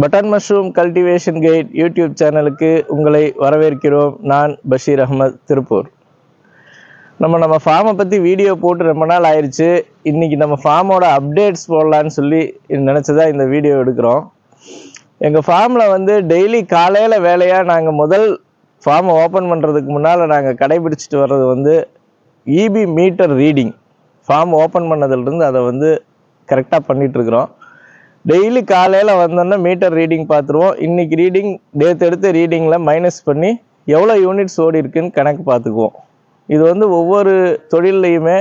Button mushroom cultivation guide YouTube சேனலுக்கு உங்களை வரவேற்கிறோம். நான் பஷீர் அகமது திருப்பூர். நம்ம நம்ம ஃபார்மை பற்றி வீடியோ போட்டு ரொம்ப நாள் ஆயிடுச்சு இன்றைக்கி நம்ம ஃபார்மோட அப்டேட்ஸ் போடலான்னு சொல்லி நினச்சதா இந்த வீடியோ எடுக்கிறோம். எங்கள் ஃபார்மில் வந்து டெய்லி காலையில் வேலையாக நாங்கள் முதல் ஃபார்மை ஓப்பன் பண்ணுறதுக்கு முன்னால் நாங்கள் கடைபிடிச்சிட்டு வர்றது வந்து EB meter reading farm open பண்ணதுலேருந்து அதை வந்து கரெக்டாக பண்ணிகிட்ருக்குறோம் டெய்லி காலையில் வந்தோன்னா மீட்டர் ரீடிங் பார்த்துருவோம். இன்றைக்கி ரீடிங் டேத் எடுத்த ரீடிங்கில் மைனஸ் பண்ணி எவ்வளோ யூனிட்ஸ் ஓடி இருக்குன்னு கணக்கு பார்த்துக்குவோம். இது வந்து ஒவ்வொரு தொழில்லையுமே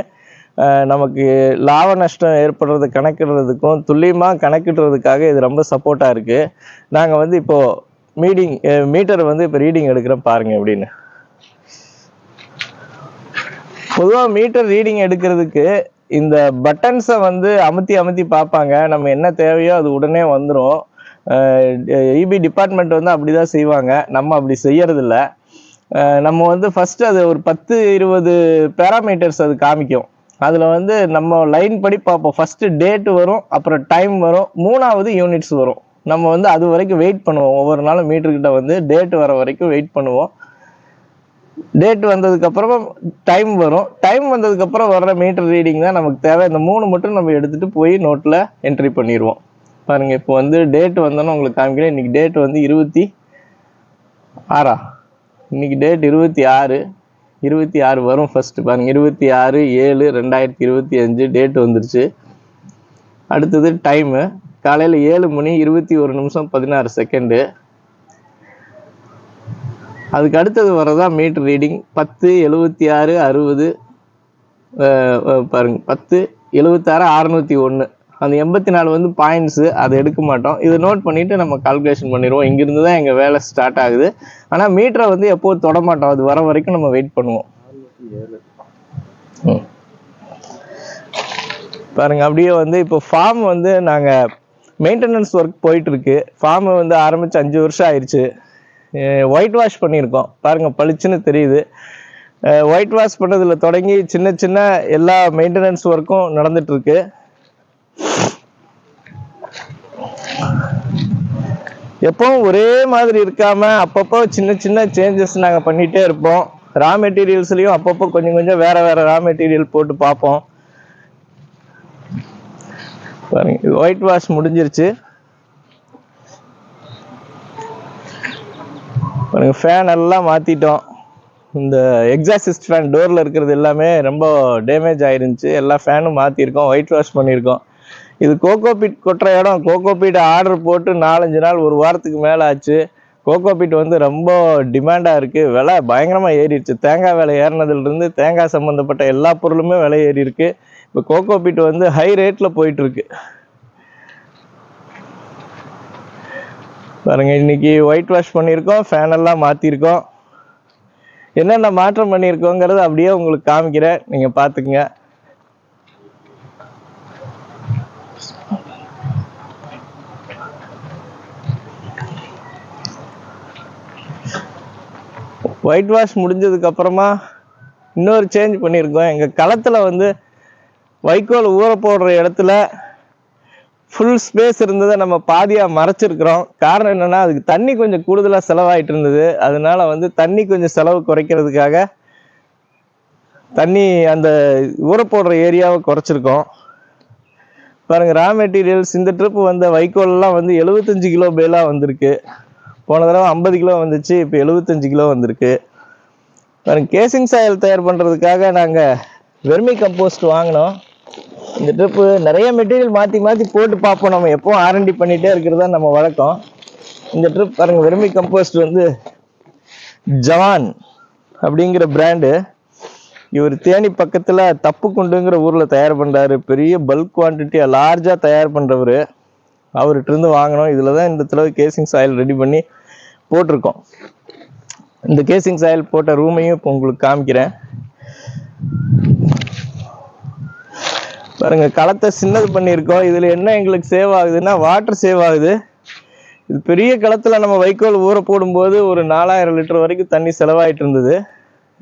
நமக்கு லாப நஷ்டம் ஏற்படுறது கணக்கிடுறதுக்கும் துல்லியமாக கணக்கிடுறதுக்காக இது ரொம்ப சப்போர்ட்டாக இருக்குது நாங்கள் வந்து இப்போது மீடிங் மீட்டர் வந்து இப்போ ரீடிங் எடுக்கிறோம் பாருங்கள் எப்படின்னு. பொதுவாக மீட்டர் ரீடிங் எடுக்கிறதுக்கு இந்த பட்டன்ஸை வந்து அமுத்தி அமுத்தி பார்ப்பாங்க. நம்ம என்ன தேவையோ அது உடனே வந்துடும் இபி டிபார்ட்மெண்ட் வந்து அப்படி தான் செய்வாங்க. நம்ம அப்படி செய்யறதில்ல. நம்ம வந்து ஃபஸ்ட்டு அது ஒரு பத்து இருபது பேராமீட்டர்ஸ் அது காமிக்கும். அதில் வந்து நம்ம லைன் படி பார்ப்போம். ஃபஸ்ட்டு டேட்டு வரும் அப்புறம் டைம் வரும் மூணாவது யூனிட்ஸ் வரும். நம்ம வந்து அது வரைக்கும் வெயிட் பண்ணுவோம். ஒவ்வொரு நாளும் மீட்டர்கிட்ட வந்து டேட் வர வரைக்கும் வெயிட் பண்ணுவோம். டேட் வந்ததுக்கு அப்புறமா டைம் வரும். டைம் வந்ததுக்கு அப்புறம் வர்ற மீட்டர் ரீடிங் தான் நமக்கு தேவை. இந்த மூணு மட்டும் நம்ம எடுத்துட்டு போய் நோட்டில் என்ட்ரி பண்ணிடுவோம் பாருங்க இப்போ வந்து டேட் வந்தோன்னு உங்களுக்கு காமிக்கிறேன். இன்னைக்கு டேட் வந்து இருபத்தி ஆறா? இன்னைக்கு டேட் இருபத்தி ஆறு. இருபத்தி ஆறு வரும் ஃபஸ்ட்டு பாருங்க இருபத்தி ஆறு ஏழு ரெண்டாயிரத்தி இருபத்தி அஞ்சு டேட் வந்துருச்சு. அடுத்தது டைமு காலையில் ஏழு மணி இருபத்தி ஒரு நிமிஷம் பதினாறு செகண்டு அதுக்கு அடுத்தது வரதான் மீட்டர் ரீடிங் பத்து எழுபத்தி ஆறு அறுபது பாருங்க. பத்து எழுபத்தாறு அறநூற்றி ஒன்று அந்த எண்பத்தி நாலு வந்து பாயிண்ட்ஸு அதை எடுக்க மாட்டோம். இதை நோட் பண்ணிவிட்டு நம்ம கால்குலேஷன் பண்ணிடுவோம். இங்கேருந்து தான் எங்கள் வேலை ஸ்டார்ட் ஆகுது. ஆனால் மீட்டரை வந்து எப்போது தொட மாட்டோம்? அது வர வரைக்கும் நம்ம வெயிட் பண்ணுவோம். ம். பாருங்க அப்படியே வந்து இப்போ ஃபார்ம் வந்து நாங்கள் மெயின்டெனன்ஸ் ஒர்க் போயிட்டுருக்கு ஃபார்மை ஃபார்ம் வந்து ஆரம்பித்து அஞ்சு வருஷம் ஆயிடுச்சு ஒயிட் வாஷ் பண்ணியிருக்கோம். பாருங்கள் பளிச்சுன்னு தெரியுது. ஒயிட் வாஷ் பண்ணதில் தொடங்கி சின்ன சின்ன எல்லா மெயின்டெனன்ஸ் ஒர்க்கும் நடந்துட்டுருக்கு. எப்பவும் ஒரே மாதிரி இருக்காமல் அப்பப்போ சின்ன சின்ன சேஞ்சஸ் நாங்கள் பண்ணிகிட்டே இருப்போம். ரா மெட்டீரியல்ஸ்லையும் அப்பப்போ கொஞ்சம் கொஞ்சம் வேறு வேறு ரா மெட்டீரியல் போட்டு பார்ப்போம். பாருங்க ஒயிட் வாஷ் முடிஞ்சிருச்சு. ஃபேன் எல்லாம் மாற்றிட்டோம் இந்த எக்ஸாசிஸ்ட் ஃபேன் டோரில் இருக்கிறது எல்லாமே ரொம்ப டேமேஜ் ஆயிருந்துச்சு. எல்லா ஃபேனும் மாற்றிருக்கோம் ஒயிட் வாஷ் பண்ணியிருக்கோம் இது கோகோ பீட் கொட்டுற இடம். கோகோ பீட் ஆர்டர் போட்டு நாலஞ்சு நாள் ஒரு வாரத்துக்கு மேலே ஆச்சு. கோகோ பீட் வந்து ரொம்ப டிமாண்டாக இருக்குது விலை பயங்கரமாக ஏறிடுச்சு. தேங்காய் விலை ஏறினதுலேருந்து தேங்காய் சம்மந்தப்பட்ட எல்லா பொருளுமே விலை ஏறி இருக்குது இப்போ கோகோ பீட் வந்து ஹை ரேட்டில் போயிட்டுருக்கு பாருங்க இன்னைக்கு ஒயிட் வாஷ் பண்ணியிருக்கோம் ஃபேனெல்லாம் மாற்றிருக்கோம் என்னென்ன மாற்றம் பண்ணியிருக்கோங்கிறத அப்படியே உங்களுக்கு காமிக்கிறேன். நீங்கள் பார்த்துக்குங்க ஒயிட் வாஷ் முடிஞ்சதுக்கப்புறமா இன்னொரு சேஞ்ச் பண்ணியிருக்கோம். எங்கள் களத்தில் வந்து வைக்கோல் ஊற போடுற இடத்துல ஃபுல் ஸ்பேஸ் இருந்ததை நம்ம பாதியாக மறைச்சிருக்கிறோம். காரணம் என்னென்னா அதுக்கு தண்ணி கொஞ்சம் கூடுதலாக செலவாயிட்டு இருந்தது. அதனால வந்து தண்ணி கொஞ்சம் செலவு குறைக்கிறதுக்காக தண்ணி அந்த ஊற போடுற ஏரியாவை குறைச்சிருக்கோம். பாருங்க ரா மெட்டீரியல்ஸ் இந்த ட்ரிப் வந்த வைக்கோல்லாம் வந்து எழுபத்தஞ்சு கிலோ பேலாக வந்திருக்கு. போன தடவை ஐம்பது கிலோ வந்துச்சு இப்போ எழுபத்தஞ்சு கிலோ வந்திருக்கு. பாருங்கள் கேசிங் சாயல் தயார் பண்ணுறதுக்காக நாங்கள் வெர்மி கம்போஸ்ட் வாங்கினோம். இந்த ட்ரிப்பு நிறைய மெட்டீரியல் மாற்றி மாற்றி போட்டு பார்ப்போம். நம்ம எப்போவும் ஆரண்டி பண்ணிகிட்டே இருக்கிறது தான் நம்ம வழக்கம். இந்த ட்ரிப் பாருங்கள் வெர்மி கம்போஸ்ட் வந்து ஜவான் அப்படிங்கிற பிராண்டு இவர் தேனி பக்கத்தில் தப்பு குண்டுங்கிற ஊரில் தயார் பண்ணுறாரு பெரிய பல்க் குவான்டிட்டியாக லார்ஜாக தயார் பண்ணுறவர் அவர்கிட்டருந்து வாங்கினோம் இதில் தான் இந்த தடவை கேசிங் சாயில் ரெடி பண்ணி போட்டிருக்கோம். இந்த கேசிங் சாயில் போட்ட ரூமையும் இப்போ உங்களுக்கு காமிக்கிறேன். பாருங்க களத்தை சின்னது பண்ணியிருக்கோம். இதில் என்ன எங்களுக்கு சேவ் ஆகுதுன்னா வாட்டர் சேவ் ஆகுது. இது பெரிய களத்தில் நம்ம வைக்கோல் ஊற போடும்போது ஒரு நாலாயிரம் லிட்டர் வரைக்கும் தண்ணி செலவாயிட்டு இருந்தது.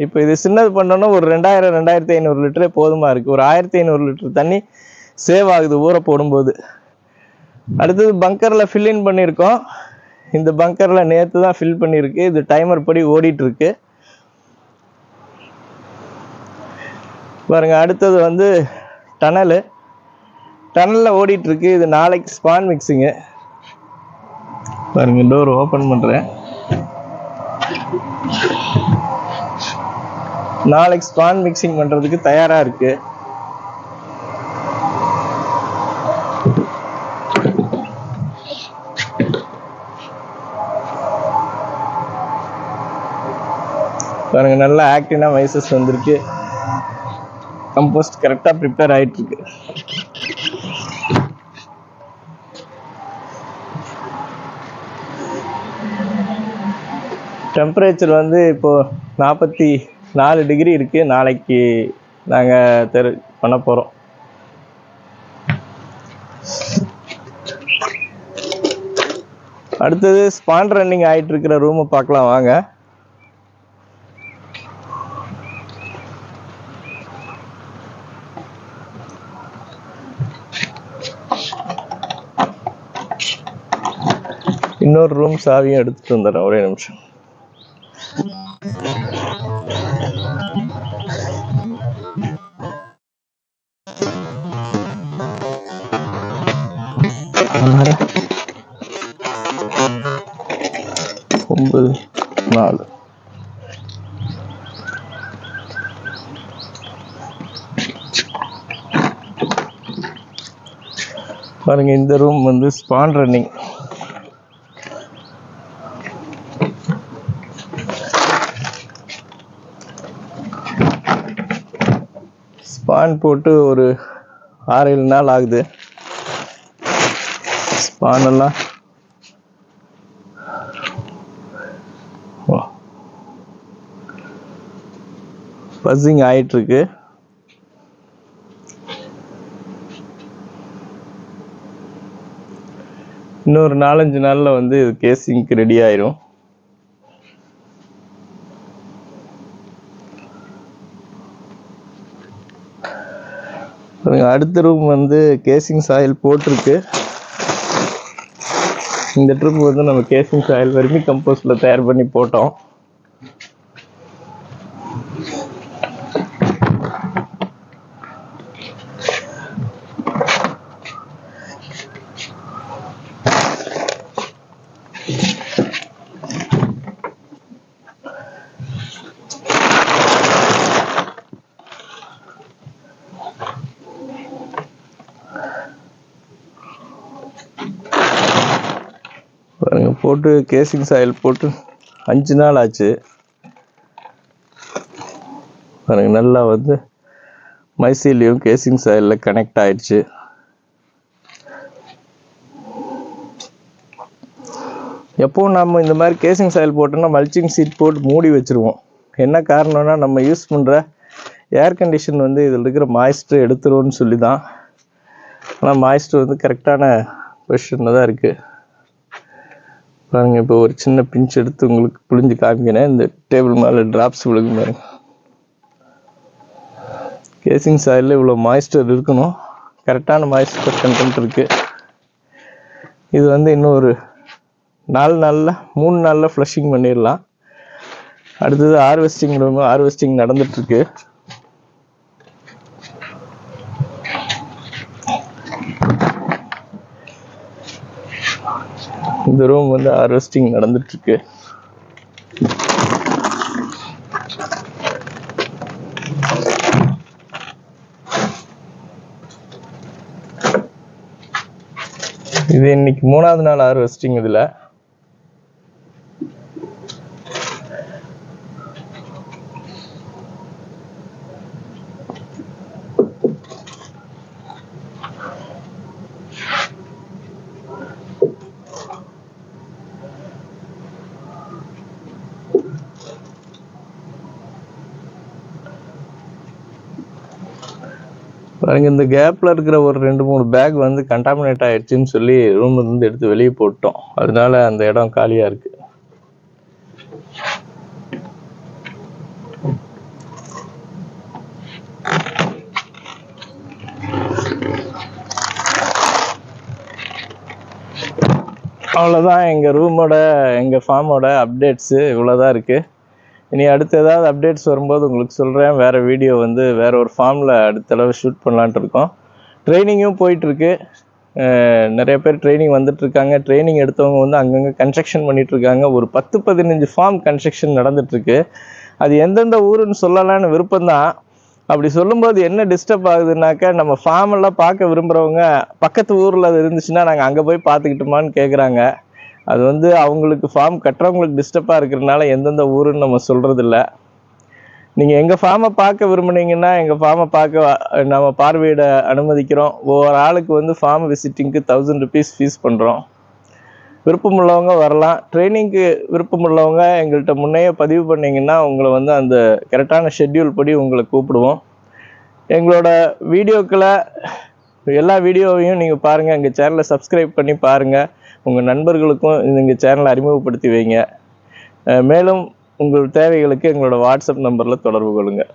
இப்போ இது சின்னது பண்ணோன்னா ஒரு ரெண்டாயிரம் ரெண்டாயிரத்தி ஐநூறு லிட்டரே போதுமாக இருக்குது ஒரு ஆயிரத்தி ஐநூறு லிட்டர் தண்ணி சேவ் ஆகுது ஊற போடும்போது. அடுத்தது பங்கரில் ஃபில்லின் பண்ணியிருக்கோம். இந்த பங்கரில் நேற்று தான் ஃபில் பண்ணியிருக்கு. இது டைமர் படி ஓடிட்டுருக்கு. பாருங்கள் அடுத்தது வந்து டனலு. டனலில் ஓடிட்டுருக்கு. இது நாளைக்கு ஸ்பான் மிக்ஸிங்கு பாருங்க டோர் ஓப்பன் பண்ணுறேன் நாளைக்கு ஸ்பான் மிக்சிங் பண்ணுறதுக்கு தயாராக இருக்கு. பாருங்க நல்லா ஆக்டினா வைசஸ் வந்திருக்கு. கம்போஸ்ட் கரெக்டாக ப்ரிப்பேர் ஆயிட்டு இருக்கு டெம்பரேச்சர் வந்து இப்போ நாற்பத்தி நாலு டிகிரி இருக்கு. நாளைக்கு நாங்கள் தெரு பண்ண போகிறோம் அடுத்தது ஸ்பான் ரன்னிங் ஆகிட்டு இருக்கிற ரூமை பார்க்கலாம். வாங்க. இன்னொரு ரூம் சாவியும் எடுத்துட்டு வந்துடுறேன் ஒரே நிமிஷம். ஒன்பது நாலு. பாருங்க இந்த ரூம் வந்து ஸ்பான் ரன்னிங் ஸ்பான் போட்டு ஒரு ஆறு ஏழு நாள் ஆகுது. ஸ்பான் எல்லாம். பஸ்ஸிங் ஆயிட்டுருக்கு. இன்னொரு நாலஞ்சு நாளில் வந்து இது கேசிங்க்கு ரெடி ஆயிரும். அடுத்த ரூம் வந்து கேசிங் சாயில் போட்டிருக்கு. இந்த ட்ரிப் வந்து நம்ம கேசிங் சாயில் வெர்மி கம்போஸ்டில் தயார் பண்ணி போட்டோம். பாருங்கள் போட்டு கேசிங் சாயில் போட்டு அஞ்சு நாள் ஆச்சு. பாருங்கள் நல்லா வந்து மைசீலியம் கேசிங் சாயிலில் கனெக்ட் ஆயிடுச்சு. எப்போவும் நம்ம இந்த மாதிரி கேசிங் சாயில் போட்டோம்னா மல்ச்சிங் சீட் போட்டு மூடி வச்சிருவோம். என்ன காரணம்னா நம்ம யூஸ் பண்ணுற ஏர் கண்டிஷன் வந்து இதில் இருக்கிற மாய்ஸ்டர் எடுத்துருவோன்னு சொல்லி தான் ஆனால் மாய்ஸ்டர் வந்து கரெக்டான பொசிஷனில் தான் இருக்குது பாருங்க இப்போ ஒரு சின்ன பிஞ்ச் எடுத்து உங்களுக்கு புளிஞ்சு காமிக்கிறேன். இந்த டேபிள் மேலே ட்ராப்ஸ் விழுகும் பாருங்க. கேசிங் சாயிலில் இவ்வளோ மாய்ஸ்டர் இருக்கணும். கரெக்டான மாய்ஸ்டர் கண்டென்ட் இருக்குது இது வந்து இன்னும் ஒரு நாலு நாளில் மூணு நாளில் ஃப்ளஷிங் பண்ணிடலாம். அடுத்தது ஹார்வெஸ்டிங் ஹார்வெஸ்டிங் நடந்துட்டுருக்கு இந்த ரூம் வந்து ஹார்வெஸ்டிங் நடந்துட்டு இருக்கு இது இன்னைக்கு மூணாவது நாள் ஹார்வெஸ்டிங் இதுல. பாருங்க இந்த கேப்பில் இருக்கிற ஒரு ரெண்டு மூணு பேக் வந்து கண்டாமினேட் ஆகிடுச்சின்னு சொல்லி ரூம்லேருந்து எடுத்து வெளியே போட்டோம். அதனால அந்த இடம் காலியாக இருக்கு. அவ்வளோதான் எங்கள் ரூமோட எங்கள் ஃபார்மோட அப்டேட்ஸு இவ்வளோதான் இருக்குது இனி அடுத்து ஏதாவது அப்டேட்ஸ் வரும்போது உங்களுக்கு சொல்கிறேன் வேறு வீடியோ வந்து வேறு ஒரு ஃபார்மில் அடுத்த அளவு ஷூட் பண்ணலான்ட்டு இருக்கோம். ட்ரைனிங்கும் போயிட்டுருக்கு நிறைய பேர் ட்ரைனிங் வந்துட்டுருக்காங்க ட்ரைனிங் எடுத்தவங்க வந்து அங்கங்கே கன்ஸ்ட்ரக்ஷன் பண்ணிகிட்ருக்காங்க ஒரு பத்து பதினஞ்சு ஃபார்ம் கன்ஸ்ட்ரக்ஷன் நடந்துட்டுருக்கு அது எந்தெந்த ஊருன்னு சொல்லலான்னு விருப்பம்தான். அப்படி சொல்லும்போது என்ன டிஸ்டர்ப் ஆகுதுன்னாக்கா நம்ம ஃபார்ம் எல்லாம் பார்க்க விரும்புகிறவங்க பக்கத்து ஊரில் அது இருந்துச்சுன்னா நாங்கள் அங்கே போய் பார்த்துக்கிட்டோமான்னு கேட்குறாங்க அது வந்து அவங்களுக்கு ஃபார்ம் கட்டுறவங்களுக்கு டிஸ்டர்பாக இருக்கிறதுனால எந்தெந்த ஊருன்னு நம்ம சொல்கிறதில்ல நீங்கள் எங்கள் ஃபார்மை பார்க்க விரும்புனீங்கன்னா எங்கள் ஃபார்மை பார்க்க நம்ம பார்வையிட அனுமதிக்கிறோம். ஒவ்வொரு ஆளுக்கு வந்து ஃபார்ம் விசிட்டிங்க்கு தௌசண்ட் ருபீஸ் ஃபீஸ் பண்ணுறோம் விருப்பமுள்ளவங்க வரலாம். ட்ரைனிங்க்கு விருப்பமுள்ளவங்க எங்கள்கிட்ட முன்னையே பதிவு பண்ணீங்கன்னா உங்களை வந்து அந்த கரெக்டான ஷெட்யூல் படி உங்களை கூப்பிடுவோம். எங்களோட வீடியோக்களை எல்லா வீடியோவையும் நீங்கள் பாருங்கள் எங்கள் சேனலை சப்ஸ்கிரைப் பண்ணி பாருங்கள் உங்கள் நண்பர்களுக்கும் எங்கள் சேனலை அறிமுகப்படுத்தி வைங்க. மேலும் உங்கள் தேவைகளுக்கு எங்களோட வாட்ஸ்அப் நம்பரில் தொடர்பு கொள்ளுங்கள்